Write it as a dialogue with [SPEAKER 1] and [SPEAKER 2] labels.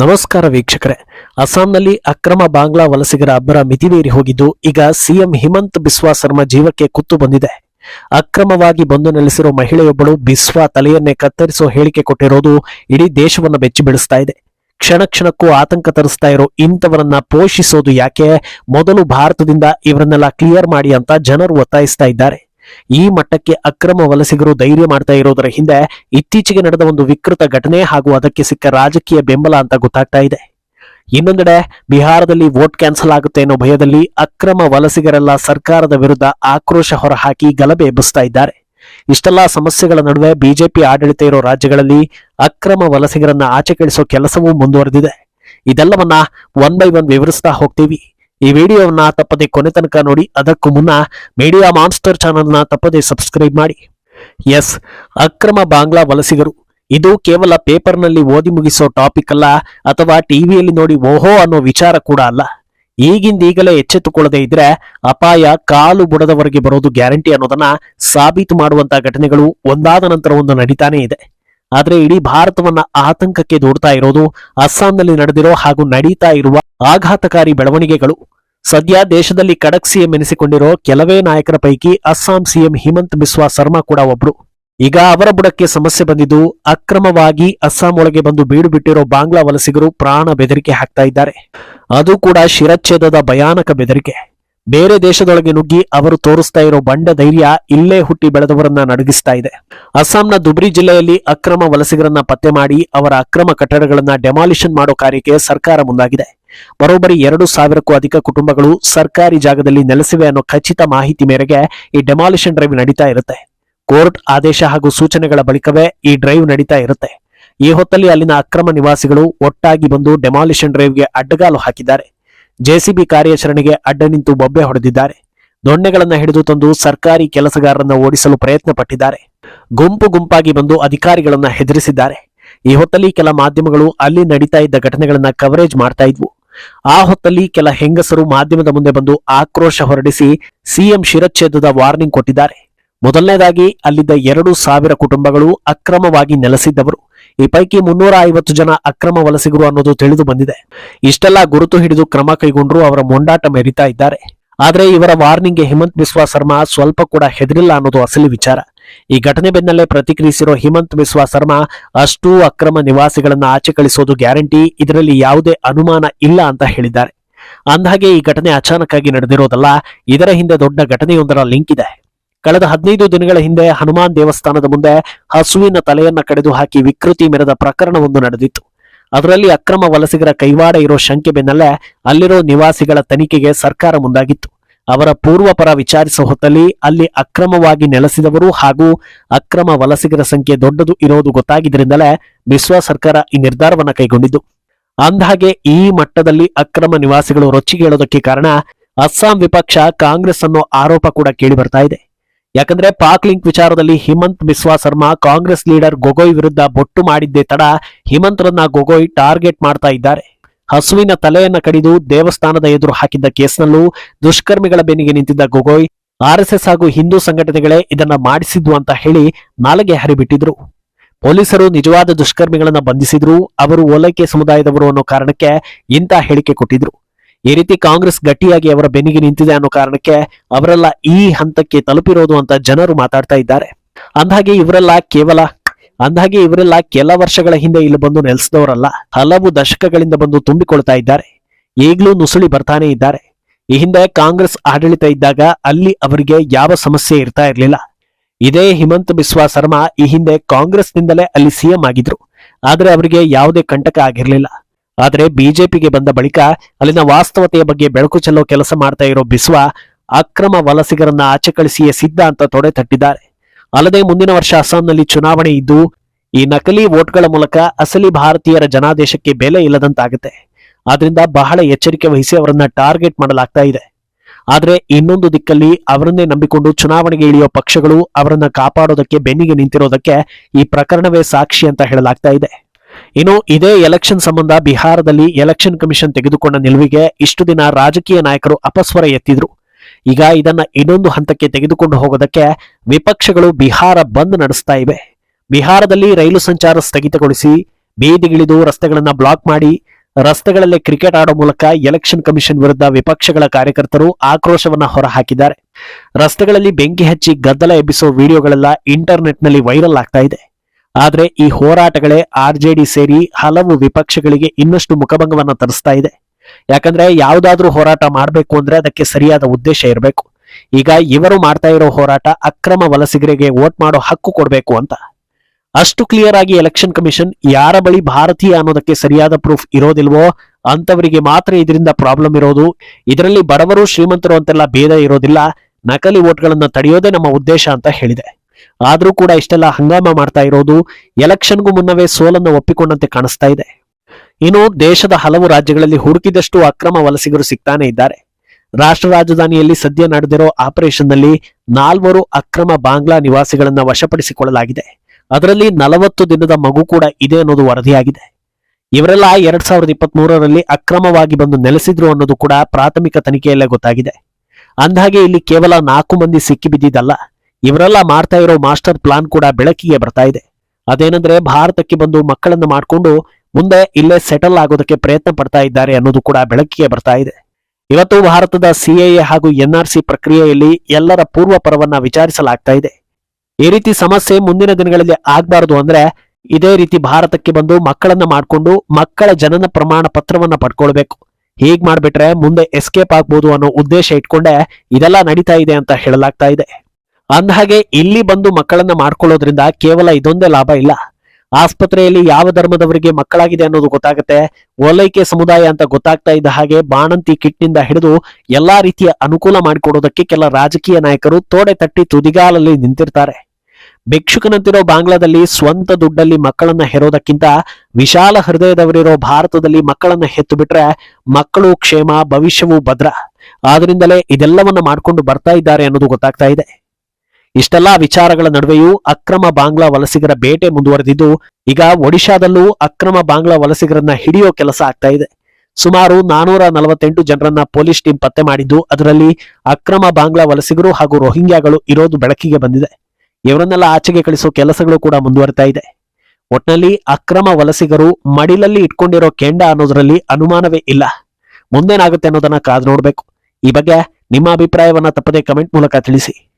[SPEAKER 1] ನಮಸ್ಕಾರ ವೀಕ್ಷಕರೇ. ಅಸ್ಸಾಂನಲ್ಲಿ ಅಕ್ರಮ ಬಾಂಗ್ಲಾ ವಲಸಿಗರ ಅಬ್ಬರ ಮಿತಿಮೀರಿ ಹೋಗಿದ್ದು, ಈಗ ಸಿಎಂ ಹಿಮಂತ್ ಬಿಸ್ವಾ ಶರ್ಮಾ ಜೀವಕ್ಕೆ ಕುತ್ತು ಬಂದಿದೆ. ಅಕ್ರಮವಾಗಿ ಬಂದು ನೆಲೆಸಿರುವ ಮಹಿಳೆಯೊಬ್ಬಳು ಬಿಸ್ವಾ ತಲೆಯನ್ನೇ ಕತ್ತರಿಸೋ ಹೇಳಿಕೆ ಕೊಟ್ಟಿರೋದು ಇಡೀ ದೇಶವನ್ನ ಬೆಚ್ಚಿ ಬೀಳಿಸ್ತಾ ಇದೆ. ಕ್ಷಣ ಕ್ಷಣಕ್ಕೂ ಆತಂಕ ತರಿಸ್ತಾ ಇರೋ ಇಂಥವರನ್ನ ಪೋಷಿಸೋದು ಯಾಕೆ? ಮೊದಲು ಭಾರತದಿಂದ ಇವರನ್ನೆಲ್ಲ ಕ್ಲಿಯರ್ ಮಾಡಿ ಅಂತ ಜನರು ಒತ್ತಾಯಿಸ್ತಾ ಇದ್ದಾರೆ. ಈ ಮಟ್ಟಕ್ಕೆ ಅಕ್ರಮ ವಲಸಿಗರು ಧೈರ್ಯ ಮಾಡ್ತಾ ಇರೋದರ ಹಿಂದೆ ಇತ್ತೀಚೆಗೆ ನಡೆದ ಒಂದು ವಿಕೃತ ಘಟನೆ ಹಾಗೂ ಅದಕ್ಕೆ ಸಿಕ್ಕ ರಾಜಕೀಯ ಬೆಂಬಲ ಅಂತ ಗೊತ್ತಾಗ್ತಾ ಇದೆ. ಇನ್ನೊಂದೆಡೆ ಬಿಹಾರದಲ್ಲಿ ವೋಟ್ ಕ್ಯಾನ್ಸಲ್ ಆಗುತ್ತೆ ಅನ್ನೋ ಭಯದಲ್ಲಿ ಅಕ್ರಮ ವಲಸಿಗರೆಲ್ಲ ಸರ್ಕಾರದ ವಿರುದ್ಧ ಆಕ್ರೋಶ ಹೊರಹಾಕಿ ಗಲಭೆ ಎಬ್ಬಿಸ್ತಾ ಇದ್ದಾರೆ. ಇಷ್ಟೆಲ್ಲಾ ಸಮಸ್ಯೆಗಳ ನಡುವೆ ಬಿಜೆಪಿ ಆಡಳಿತ ಇರೋ ರಾಜ್ಯಗಳಲ್ಲಿ ಅಕ್ರಮ ವಲಸಿಗರನ್ನ ಆಚೆ ಕೆಲಸವೂ ಮುಂದುವರೆದಿದೆ. ಇದೆಲ್ಲವನ್ನ ಒನ್ ಬೈ ಒನ್ ವಿವರಿಸ್ತಾ ಹೋಗ್ತೀವಿ. ಈ ವಿಡಿಯೋವನ್ನ ತಪ್ಪದೆ ಕೊನೆ ತನಕ ನೋಡಿ, ಅದಕ್ಕೂ ಮುನ್ನ ಮೀಡಿಯಾ ಮಾನ್ಸ್ಟರ್ ಚಾನೆಲ್ನ ತಪ್ಪದೆ ಸಬ್ಸ್ಕ್ರೈಬ್ ಮಾಡಿ. ಎಸ್ ಅಕ್ರಮ ಬಾಂಗ್ಲಾ ವಲಸಿಗರು. ಇದು ಕೇವಲ ಪೇಪರ್ನಲ್ಲಿ ಓದಿ ಮುಗಿಸೋ ಟಾಪಿಕ್ ಅಲ್ಲ, ಅಥವಾ ಟಿವಿಯಲ್ಲಿ ನೋಡಿ ಓಹೋ ಅನ್ನೋ ವಿಚಾರ ಕೂಡ ಅಲ್ಲ. ಈಗಿಂದೀಗಲೇ ಎಚ್ಚೆತ್ತುಕೊಳ್ಳದೆ ಇದ್ರೆ ಅಪಾಯ ಕಾಲು ಬುಡದವರೆಗೆ ಬರೋದು ಗ್ಯಾರಂಟಿ ಅನ್ನೋದನ್ನ ಸಾಬೀತು ಮಾಡುವಂತಹ ಘಟನೆಗಳು ಒಂದಾದ ನಂತರ ಒಂದು ನಡೀತಾನೆ ಇದೆ. ಆದ್ರೆ ಇಡೀ ಭಾರತವನ್ನ ಆತಂಕಕ್ಕೆ ದೂಡ್ತಾ ಇರೋದು ಅಸ್ಸಾಂನಲ್ಲಿ ನಡೆದಿರೋ ಹಾಗೂ ನಡೀತಾ ಇರುವ ಆಘಾತಕಾರಿ ಬೆಳವಣಿಗೆಗಳು. ಸದ್ಯ ದೇಶದಲ್ಲಿ ಖಡಕ್ ಸಿಎಂ ಎನಿಸಿಕೊಂಡಿರೋ ಕೆಲವೇ ನಾಯಕರ ಪೈಕಿ ಅಸ್ಸಾಂ ಸಿಎಂ ಹಿಮಂತ್ ಬಿಸ್ವಾ ಸರ್ಮಾ ಕೂಡ ಒಬ್ರು. ಈಗ ಅವರ ಬುಡಕ್ಕೆ ಸಮಸ್ಯೆ ಬಂದಿದ್ದು ಅಕ್ರಮವಾಗಿ ಅಸ್ಸಾಂ ಒಳಗೆ ಬಂದು ಬೀಡು ಬಿಟ್ಟಿರೋ ಬಾಂಗ್ಲಾ ವಲಸಿಗರು ಪ್ರಾಣ ಬೆದರಿಕೆ ಹಾಕ್ತಾ ಇದ್ದಾರೆ. ಅದು ಕೂಡ ಶಿರಚ್ಛೇದದ ಭಯಾನಕ ಬೆದರಿಕೆ. ಬೇರೆ ದೇಶದೊಳಗೆ ನುಗ್ಗಿ ಅವರು ತೋರಿಸ್ತಾ ಇರೋ ಬಂಡ ಧೈರ್ಯ ಇಲ್ಲೇ ಹುಟ್ಟಿ ಬೆಳೆದವರನ್ನ ನಡಗಿಸ್ತಾ ಇದೆ. ಅಸ್ಸಾಂನ ದುಬ್ರಿ ಜಿಲ್ಲೆಯಲ್ಲಿ ಅಕ್ರಮ ವಲಸಿಗರನ್ನ ಪತ್ತೆ ಮಾಡಿ ಅವರ ಅಕ್ರಮ ಕಟ್ಟಡಗಳನ್ನ ಡೆಮಾಲಿಷನ್ ಮಾಡೋ ಕಾರ್ಯಕ್ಕೆ ಸರ್ಕಾರ ಮುಂದಾಗಿದೆ. ಬರೋಬ್ಬರಿ ಎರಡು ಸಾವಿರಕ್ಕೂ ಅಧಿಕ ಕುಟುಂಬಗಳು ಸರ್ಕಾರಿ ಜಾಗದಲ್ಲಿ ನೆಲೆಸಿವೆ ಅನ್ನೋ ಖಚಿತ ಮಾಹಿತಿ ಮೇರೆಗೆ ಈ ಡೆಮಾಲಿಷನ್ ಡ್ರೈವ್ ನಡೀತಾ ಇರುತ್ತೆ. ಕೋರ್ಟ್ ಆದೇಶ ಹಾಗೂ ಸೂಚನೆಗಳ ಬಳಿಕವೇ ಈ ಡ್ರೈವ್ ನಡೀತಾ ಇರುತ್ತೆ. ಈ ಹೊತ್ತಲ್ಲಿ ಅಲ್ಲಿನ ಅಕ್ರಮ ನಿವಾಸಿಗಳು ಒಟ್ಟಾಗಿ ಬಂದು ಡೆಮಾಲಿಷನ್ ಡ್ರೈವ್ಗೆ ಅಡ್ಡಗಾಲು ಹಾಕಿದ್ದಾರೆ. ಜೆಸಿಬಿ ಕಾರ್ಯಾಚರಣೆಗೆ ಅಡ್ಡ ನಿಂತು ಬೊಬ್ಬೆ ಹೊಡೆದಿದ್ದಾರೆ. ದೊಣ್ಣೆಗಳನ್ನು ಹಿಡಿದು ತಂದು ಸರ್ಕಾರಿ ಕೆಲಸಗಾರರನ್ನ ಓಡಿಸಲು ಪ್ರಯತ್ನ ಪಟ್ಟಿದ್ದಾರೆ ಗುಂಪು ಗುಂಪಾಗಿ ಬಂದು ಅಧಿಕಾರಿಗಳನ್ನ ಹೆದರಿಸಿದ್ದಾರೆ. ಈ ಹೊತ್ತಲ್ಲಿ ಕೆಲ ಮಾಧ್ಯಮಗಳು ಅಲ್ಲಿ ನಡೀತಾ ಇದ್ದ ಘಟನೆಗಳನ್ನ ಕವರೇಜ್ ಮಾಡ್ತಾ ಇದ್ವು. ಆ ಹೊತ್ತಲ್ಲಿ ಕೆಲ ಹೆಂಗಸರು ಮಾಧ್ಯಮದ ಮುಂದೆ ಬಂದು ಆಕ್ರೋಶ ಹೊರಡಿಸಿ ಸಿಎಂ ಶಿರಚ್ಛೇದದ ವಾರ್ನಿಂಗ್ ಕೊಟ್ಟಿದ್ದಾರೆ. ಮೊದಲನೇದಾಗಿ ಅಲ್ಲಿದ್ದ ಎರಡು ಸಾವಿರ ಕುಟುಂಬಗಳು ಅಕ್ರಮವಾಗಿ ನೆಲೆಸಿದ್ದವರು. ಈ ಪೈಕಿ ಮುನ್ನೂರ ಐವತ್ತು ಜನ ಅಕ್ರಮ ವಲಸಿಗರು ಅನ್ನೋದು ತಿಳಿದು ಬಂದಿದೆ. ಇಷ್ಟೆಲ್ಲ ಗುರುತು ಹಿಡಿದು ಕ್ರಮ ಕೈಗೊಂಡ್ರು ಅವರ ಮೊಂಡಾಟ ಮೆರಿತಾ ಇದ್ದಾರೆ. ಆದರೆ ಇವರ ವಾರ್ನಿಂಗ್ಗೆ ಹಿಮಂತ್ ಬಿಸ್ವಾ ಶರ್ಮಾ ಸ್ವಲ್ಪ ಕೂಡ ಹೆದರಿಲ್ಲ ಅನ್ನೋದು ಅಸಲಿ ವಿಚಾರ. ಈ ಘಟನೆ ಬೆನ್ನಲ್ಲೇ ಪ್ರತಿಕ್ರಿಯಿಸಿರೋ ಹಿಮಂತ್ ಬಿಸ್ವಾ ಶರ್ಮಾ, ಅಷ್ಟೂ ಅಕ್ರಮ ನಿವಾಸಿಗಳನ್ನ ಆಚೆ ಕಳಿಸೋದು ಗ್ಯಾರಂಟಿ, ಇದರಲ್ಲಿ ಯಾವುದೇ ಅನುಮಾನ ಇಲ್ಲ ಅಂತ ಹೇಳಿದ್ದಾರೆ. ಅಂದಹಾಗೆ ಈ ಘಟನೆ ಅಚಾನಕ್ ಆಗಿ ನಡೆದಿರೋದಲ್ಲ, ಇದರ ಹಿಂದೆ ದೊಡ್ಡ ಘಟನೆಯೊಂದರ ಲಿಂಕ್ ಇದೆ. ಕಳೆದ ಹದಿನೈದು ದಿನಗಳ ಹಿಂದೆ ಹನುಮಾನ್ ದೇವಸ್ಥಾನದ ಮುಂದೆ ಹಸುವಿನ ತಲೆಯನ್ನ ಕಡಿದು ಹಾಕಿ ವಿಕೃತಿ ಮೆರೆದ ಪ್ರಕರಣವೊಂದು ನಡೆದಿತ್ತು. ಅದರಲ್ಲಿ ಅಕ್ರಮ ವಲಸಿಗರ ಕೈವಾಡ ಇರೋ ಶಂಕೆ ಬೆನ್ನಲ್ಲೇ ಅಲ್ಲಿರೋ ನಿವಾಸಿಗಳ ತನಿಖೆಗೆ ಸರ್ಕಾರ ಮುಂದಾಗಿತ್ತು. ಅವರ ಪೂರ್ವಪರ ವಿಚಾರಿಸುವ ಹೊತ್ತಲ್ಲಿ ಅಲ್ಲಿ ಅಕ್ರಮವಾಗಿ ನೆಲೆಸಿದವರು ಹಾಗೂ ಅಕ್ರಮ ವಲಸಿಗರ ಸಂಖ್ಯೆ ದೊಡ್ಡದು ಇರೋದು ಗೊತ್ತಾಗಿದ್ದರಿಂದಲೇ ಬಿಸ್ವಾ ಸರ್ಕಾರ ಈ ನಿರ್ಧಾರವನ್ನ ಕೈಗೊಂಡಿದ್ದು. ಅಂದಹಾಗೆ ಈ ಮಟ್ಟದಲ್ಲಿ ಅಕ್ರಮ ನಿವಾಸಿಗಳು ರೊಚ್ಚಿಗೇಳೋದಕ್ಕೆ ಕಾರಣ ಅಸ್ಸಾಂ ವಿಪಕ್ಷ ಕಾಂಗ್ರೆಸ್ ಅನ್ನೋ ಆರೋಪ ಕೂಡ ಕೇಳಿ ಬರ್ತಾ ಇದೆ. ಯಾಕಂದ್ರೆ ಪಾಕ್ ಲಿಂಕ್ ವಿಚಾರದಲ್ಲಿ ಹಿಮಂತ್ ಬಿಸ್ವಾ ಶರ್ಮಾ ಕಾಂಗ್ರೆಸ್ ಲೀಡರ್ ಗೊಗೊಯ್ ವಿರುದ್ಧ ಬೊಟ್ಟು ಮಾಡಿದ್ದೇ ತಡ ಹಿಮಂತ್ರನ್ನ ಗೊಗೊಯ್ ಟಾರ್ಗೆಟ್ ಮಾಡ್ತಾ ಇದ್ದಾರೆ. ಹಸುವಿನ ತಲೆಯನ್ನ ಕಡಿದು ದೇವಸ್ಥಾನದ ಎದುರು ಹಾಕಿದ್ದ ಕೇಸ್ನಲ್ಲೂ ದುಷ್ಕರ್ಮಿಗಳ ಬೆನ್ನಿಗೆ ನಿಂತಿದ್ದ ಗೊಗೊಯ್ ಆರ್ಎಸ್ಎಸ್ ಹಾಗೂ ಹಿಂದೂ ಸಂಘಟನೆಗಳೇ ಇದನ್ನ ಮಾಡಿಸಿದ್ವು ಅಂತ ಹೇಳಿ ನಾಲಗೆ ಹರಿಬಿಟ್ಟಿದ್ರು. ಪೊಲೀಸರು ನಿಜವಾದ ದುಷ್ಕರ್ಮಿಗಳನ್ನ ಬಂಧಿಸಿದ್ರು, ಅವರು ಓಲೈಕೆ ಸಮುದಾಯದವರು ಅನ್ನೋ ಕಾರಣಕ್ಕೆ ಇಂಥ ಹೇಳಿಕೆ ಕೊಟ್ಟಿದ್ರು. ಈ ರೀತಿ ಕಾಂಗ್ರೆಸ್ ಗಟ್ಟಿಯಾಗಿ ಅವರ ಬೆನ್ನಿಗೆ ನಿಂತಿದೆ ಅನ್ನೋ ಕಾರಣಕ್ಕೆ ಅವರೆಲ್ಲ ಈ ಹಂತಕ್ಕೆ ತಲುಪಿರೋದು ಅಂತ ಜನರು ಮಾತಾಡ್ತಾ ಇದ್ದಾರೆ. ಅಂದಾಗೆ ಇವರೆಲ್ಲ ಕೇವಲ ಅಂದಾಗೆ ಇವರೆಲ್ಲ ಕೆಲ ವರ್ಷಗಳ ಹಿಂದೆ ಇಲ್ಲಿ ಬಂದು ನೆಲೆಸಿದವರಲ್ಲ, ಹಲವು ದಶಕಗಳಿಂದ ಬಂದು ತುಂಬಿಕೊಳ್ತಾ ಇದ್ದಾರೆ. ಈಗಲೂ ನುಸುಳಿ ಬರ್ತಾನೆ ಇದ್ದಾರೆ. ಈ ಹಿಂದೆ ಕಾಂಗ್ರೆಸ್ ಆಡಳಿತ ಇದ್ದಾಗ ಅಲ್ಲಿ ಅವರಿಗೆ ಯಾವ ಸಮಸ್ಯೆ ಇರ್ತಾ ಇರಲಿಲ್ಲ. ಇದೇ ಹಿಮಂತ ಬಿಸ್ವಾ ಶರ್ಮಾ ಈ ಹಿಂದೆ ಕಾಂಗ್ರೆಸ್ನಿಂದಲೇ ಅಲ್ಲಿ ಸಿಎಂ ಆಗಿದ್ರು. ಆದರೆ ಅವರಿಗೆ ಯಾವುದೇ ಕಂಟಕ ಆಗಿರಲಿಲ್ಲ. ಆದ್ರೆ ಬಿಜೆಪಿಗೆ ಬಂದ ಬಳಿಕ ಅಲ್ಲಿನ ವಾಸ್ತವತೆಯ ಬಗ್ಗೆ ಬೆಳಕು ಚೆಲ್ಲೋ ಕೆಲಸ ಮಾಡ್ತಾ ಇರೋ ಬಿಸ್ವಾ ಅಕ್ರಮ ವಲಸಿಗರನ್ನ ಆಚೆ ಕಳಿಸಿಯೇ ಸಿದ್ಧ ಅಂತ ತೊಡೆ ತಟ್ಟಿದ್ದಾರೆ. ಅಲ್ಲದೆ ಮುಂದಿನ ವರ್ಷ ಅಸ್ಸಾಂನಲ್ಲಿ ಚುನಾವಣೆ ಇದ್ದು, ಈ ನಕಲಿ ವೋಟ್ಗಳ ಮೂಲಕ ಅಸಲಿ ಭಾರತೀಯರ ಜನಾದೇಶಕ್ಕೆ ಬೆಲೆ ಇಲ್ಲದಂತಾಗುತ್ತೆ. ಆದ್ರಿಂದ ಬಹಳ ಎಚ್ಚರಿಕೆ ವಹಿಸಿ ಅವರನ್ನ ಟಾರ್ಗೆಟ್ ಮಾಡಲಾಗ್ತಾ ಇದೆ. ಆದರೆ ಇನ್ನೊಂದು ದಿಕ್ಕಲ್ಲಿ ಅವರನ್ನೇ ನಂಬಿಕೊಂಡು ಚುನಾವಣೆಗೆ ಇಳಿಯೋ ಪಕ್ಷಗಳು ಅವರನ್ನ ಕಾಪಾಡೋದಕ್ಕೆ ಬೆನ್ನಿಗೆ ನಿಂತಿರೋದಕ್ಕೆ ಈ ಪ್ರಕರಣವೇ ಸಾಕ್ಷಿ ಅಂತ ಹೇಳಲಾಗ್ತಾ ಇದೆ. ಇನ್ನು ಇದೇ ಎಲೆಕ್ಷನ್ ಸಂಬಂಧ ಬಿಹಾರದಲ್ಲಿ ಎಲೆಕ್ಷನ್ ಕಮಿಷನ್ ತೆಗೆದುಕೊಂಡ ನಿಲುವಿಗೆ ಇಷ್ಟು ದಿನ ರಾಜಕೀಯ ನಾಯಕರು ಅಪಸ್ವರ ಎತ್ತಿದ್ರು. ಈಗ ಇದನ್ನ ಇನ್ನೊಂದು ಹಂತಕ್ಕೆ ತೆಗೆದುಕೊಂಡು ಹೋಗೋದಕ್ಕೆ ವಿಪಕ್ಷಗಳು ಬಿಹಾರ ಬಂದ್ ನಡೆಸ್ತಾ ಇವೆ. ಬಿಹಾರದಲ್ಲಿ ರೈಲು ಸಂಚಾರ ಸ್ಥಗಿತಗೊಳಿಸಿ ಬೀದಿಗಿಳಿದು ರಸ್ತೆಗಳನ್ನ ಬ್ಲಾಕ್ ಮಾಡಿ ರಸ್ತೆಗಳಲ್ಲೇ ಕ್ರಿಕೆಟ್ ಆಡೋ ಮೂಲಕ ಎಲೆಕ್ಷನ್ ಕಮಿಷನ್ ವಿರುದ್ಧ ವಿಪಕ್ಷಗಳ ಕಾರ್ಯಕರ್ತರು ಆಕ್ರೋಶವನ್ನ ಹೊರಹಾಕಿದ್ದಾರೆ. ರಸ್ತೆಗಳಲ್ಲಿ ಬೆಂಕಿ ಹಚ್ಚಿ ಗದ್ದಲ ಎಬ್ಬಿಸೋ ವಿಡಿಯೋಗಳೆಲ್ಲ ಇಂಟರ್ನೆಟ್ನಲ್ಲಿ ವೈರಲ್ ಆಗ್ತಾ ಇದೆ. ಆದ್ರೆ ಈ ಹೋರಾಟಗಳೇ ಆರ್ಜೆಡಿ ಸೇರಿ ಹಲವು ವಿಪಕ್ಷಗಳಿಗೆ ಇನ್ನಷ್ಟು ಮುಖಭಂಗವನ್ನು ತರಿಸ್ತಾ ಇದೆ. ಯಾಕಂದ್ರೆ ಯಾವುದಾದ್ರೂ ಹೋರಾಟ ಮಾಡಬೇಕು ಅಂದ್ರೆ ಅದಕ್ಕೆ ಸರಿಯಾದ ಉದ್ದೇಶ ಇರಬೇಕು. ಈಗ ಇವರು ಮಾಡ್ತಾ ಇರೋ ಹೋರಾಟ ಅಕ್ರಮ ವಲಸಿಗರಿಗೆ ವೋಟ್ ಮಾಡೋ ಹಕ್ಕು ಕೊಡಬೇಕು ಅಂತ. ಅಷ್ಟು ಕ್ಲಿಯರ್ ಆಗಿ ಎಲೆಕ್ಷನ್ ಕಮಿಷನ್ ಯಾರ ಬಳಿ ಭಾರತೀಯ ಅನ್ನೋದಕ್ಕೆ ಸರಿಯಾದ ಪ್ರೂಫ್ ಇರೋದಿಲ್ವೋ ಅಂತವರಿಗೆ ಮಾತ್ರ ಇದರಿಂದ ಪ್ರಾಬ್ಲಮ್ ಇರೋದು. ಇದರಲ್ಲಿ ಬಡವರು ಶ್ರೀಮಂತರು ಅಂತೆಲ್ಲ ಭೇದ ಇರೋದಿಲ್ಲ. ನಕಲಿ ವೋಟ್ಗಳನ್ನ ತಡೆಯೋದೇ ನಮ್ಮ ಉದ್ದೇಶ ಅಂತ ಹೇಳಿದೆ. ಆದ್ರೂ ಕೂಡ ಇಷ್ಟೆಲ್ಲ ಹಂಗಾಮ ಮಾಡ್ತಾ ಇರೋದು, ಎಲೆಕ್ಷನ್ಗೂ ಮುನ್ನವೇ ಸೋಲನ್ನು ಒಪ್ಪಿಕೊಂಡಂತೆ ಕಾಣಿಸ್ತಾ ಇದೆ. ಇನ್ನು ದೇಶದ ಹಲವು ರಾಜ್ಯಗಳಲ್ಲಿ ಹುಡುಕಿದಷ್ಟು ಅಕ್ರಮ ವಲಸಿಗರು ಸಿಗ್ತಾನೆ ಇದ್ದಾರೆ. ರಾಷ್ಟ್ರ ರಾಜಧಾನಿಯಲ್ಲಿ ಸದ್ಯ ನಡೆದಿರೋ ಆಪರೇಷನ್ನಲ್ಲಿ ನಾಲ್ವರು ಅಕ್ರಮ ಬಾಂಗ್ಲಾ ನಿವಾಸಿಗಳನ್ನ ವಶಪಡಿಸಿಕೊಳ್ಳಲಾಗಿದೆ. ಅದರಲ್ಲಿ ನಲವತ್ತು ದಿನದ ಮಗು ಕೂಡ ಇದೆ ಅನ್ನೋದು ವರದಿಯಾಗಿದೆ. ಇವರೆಲ್ಲ ಎರಡ್ ಸಾವಿರದ ಇಪ್ಪತ್ತ್ ಮೂರರಲ್ಲಿ ಅಕ್ರಮವಾಗಿ ಬಂದು ನೆಲೆಸಿದ್ರು ಅನ್ನೋದು ಕೂಡ ಪ್ರಾಥಮಿಕ ತನಿಖೆಯಲ್ಲೇ ಗೊತ್ತಾಗಿದೆ. ಅಂದಹಾಗೆ ಇಲ್ಲಿ ಕೇವಲ ನಾಲ್ಕು ಮಂದಿ ಸಿಕ್ಕಿಬಿದ್ದಿದ್ದಲ್ಲ. ಇವರೆಲ್ಲ ಮಾಡ್ತಾ ಇರೋ ಮಾಸ್ಟರ್ ಪ್ಲಾನ್ ಕೂಡ ಬೆಳಕಿಗೆ ಬರ್ತಾ ಇದೆ. ಅದೇನಂದ್ರೆ ಭಾರತಕ್ಕೆ ಬಂದು ಮಕ್ಕಳನ್ನ ಮಾಡಿಕೊಂಡು ಮುಂದೆ ಇಲ್ಲೇ ಸೆಟಲ್ ಆಗೋದಕ್ಕೆ ಪ್ರಯತ್ನ ಪಡ್ತಾ ಇದ್ದಾರೆ ಅನ್ನೋದು ಕೂಡ ಬೆಳಕಿಗೆ ಬರ್ತಾ ಇದೆ. ಇವತ್ತು ಭಾರತದ ಸಿಎಎ ಹಾಗೂ ಎನ್ಆರ್ಸಿ ಪ್ರಕ್ರಿಯೆಯಲ್ಲಿ ಎಲ್ಲರ ಪೂರ್ವ ಪರವನ್ನ ವಿಚಾರಿಸಲಾಗ್ತಾ ಇದೆ. ಈ ರೀತಿ ಸಮಸ್ಯೆ ಮುಂದಿನ ದಿನಗಳಲ್ಲಿ ಆಗ್ಬಾರದು ಅಂದ್ರೆ ಇದೇ ರೀತಿ ಭಾರತಕ್ಕೆ ಬಂದು ಮಕ್ಕಳನ್ನ ಮಾಡಿಕೊಂಡು ಮಕ್ಕಳ ಜನನ ಪ್ರಮಾಣ ಪತ್ರವನ್ನ ಪಡ್ಕೊಳ್ಬೇಕು. ಹೀಗ್ ಮಾಡ್ಬಿಟ್ರೆ ಮುಂದೆ ಎಸ್ಕೇಪ್ ಆಗ್ಬೋದು ಅನ್ನೋ ಉದ್ದೇಶ ಇಟ್ಕೊಂಡೆ ಇದೆಲ್ಲ ನಡೀತಾ ಇದೆ ಅಂತ ಹೇಳಲಾಗ್ತಾ ಇದೆ. ಅಂದಹಾಗೆ ಇಲ್ಲಿ ಬಂದು ಮಕ್ಕಳನ್ನ ಮಾಡ್ಕೊಳ್ಳೋದ್ರಿಂದ ಕೇವಲ ಇದೊಂದೇ ಲಾಭ ಇಲ್ಲ. ಆಸ್ಪತ್ರೆಯಲ್ಲಿ ಯಾವ ಧರ್ಮದವರಿಗೆ ಮಕ್ಕಳಾಗಿದೆ ಅನ್ನೋದು ಗೊತ್ತಾಗುತ್ತೆ. ಓಲೈಕೆ ಸಮುದಾಯ ಅಂತ ಗೊತ್ತಾಗ್ತಾ ಇದ್ದ ಹಾಗೆ ಬಾಣಂತಿ ಕಿಟ್ನಿಂದ ಹಿಡಿದು ಎಲ್ಲಾ ರೀತಿಯ ಅನುಕೂಲ ಮಾಡಿಕೊಡೋದಕ್ಕೆ ಕೆಲ ರಾಜಕೀಯ ನಾಯಕರು ತೋಡೆ ತಟ್ಟಿ ತುದಿಗಾಲಲ್ಲಿ ನಿಂತಿರ್ತಾರೆ. ಭಿಕ್ಷುಕನಂತಿರೋ ಬಾಂಗ್ಲಾದಲ್ಲಿ ಸ್ವಂತ ದುಡ್ಡಲ್ಲಿ ಮಕ್ಕಳನ್ನ ಹೆರೋದಕ್ಕಿಂತ ವಿಶಾಲ ಹೃದಯದವರಿರೋ ಭಾರತದಲ್ಲಿ ಮಕ್ಕಳನ್ನ ಹೆತ್ತು ಬಿಟ್ರೆ ಮಕ್ಕಳು ಕ್ಷೇಮ, ಭವಿಷ್ಯವು ಭದ್ರ. ಆದ್ರಿಂದಲೇ ಇದೆಲ್ಲವನ್ನ ಮಾಡ್ಕೊಂಡು ಬರ್ತಾ ಇದ್ದಾರೆ ಅನ್ನೋದು ಗೊತ್ತಾಗ್ತಾ ಇದೆ. ಇಷ್ಟೆಲ್ಲಾ ವಿಚಾರಗಳ ನಡುವೆಯೂ ಅಕ್ರಮ ಬಾಂಗ್ಲಾ ವಲಸಿಗರ ಬೇಟೆ ಮುಂದುವರೆದಿದ್ದು, ಈಗ ಒಡಿಶಾದಲ್ಲೂ ಅಕ್ರಮ ಬಾಂಗ್ಲಾ ವಲಸಿಗರನ್ನ ಹಿಡಿಯೋ ಕೆಲಸ ಆಗ್ತಾ ಇದೆ. ಸುಮಾರು ನಾನೂರ ನಲವತ್ತೆಂಟು ಜನರನ್ನ ಪೊಲೀಸ್ ಟೀಮ್ ಪತ್ತೆ ಮಾಡಿದ್ದು, ಅದರಲ್ಲಿ ಅಕ್ರಮ ಬಾಂಗ್ಲಾ ವಲಸಿಗರು ಹಾಗೂ ರೋಹಿಂಗ್ಯಾಗಳು ಇರೋದು ಬೆಳಕಿಗೆ ಬಂದಿದೆ. ಇವರನ್ನೆಲ್ಲ ಆಚೆಗೆ ಕಳಿಸೋ ಕೆಲಸಗಳು ಕೂಡ ಮುಂದುವರಿತಾ ಇದೆ. ಒಟ್ನಲ್ಲಿ ಅಕ್ರಮ ವಲಸಿಗರು ಮಡಿಲಲ್ಲಿ ಇಟ್ಕೊಂಡಿರೋ ಕೆಂಡ ಅನ್ನೋದರಲ್ಲಿ ಅನುಮಾನವೇ ಇಲ್ಲ. ಮುಂದೇನಾಗುತ್ತೆ ಅನ್ನೋದನ್ನ ಕಾದು ನೋಡಬೇಕು. ಈ ಬಗ್ಗೆ ನಿಮ್ಮ ಅಭಿಪ್ರಾಯವನ್ನ ತಪ್ಪದೆ ಕಮೆಂಟ್ ಮೂಲಕ ತಿಳಿಸಿ.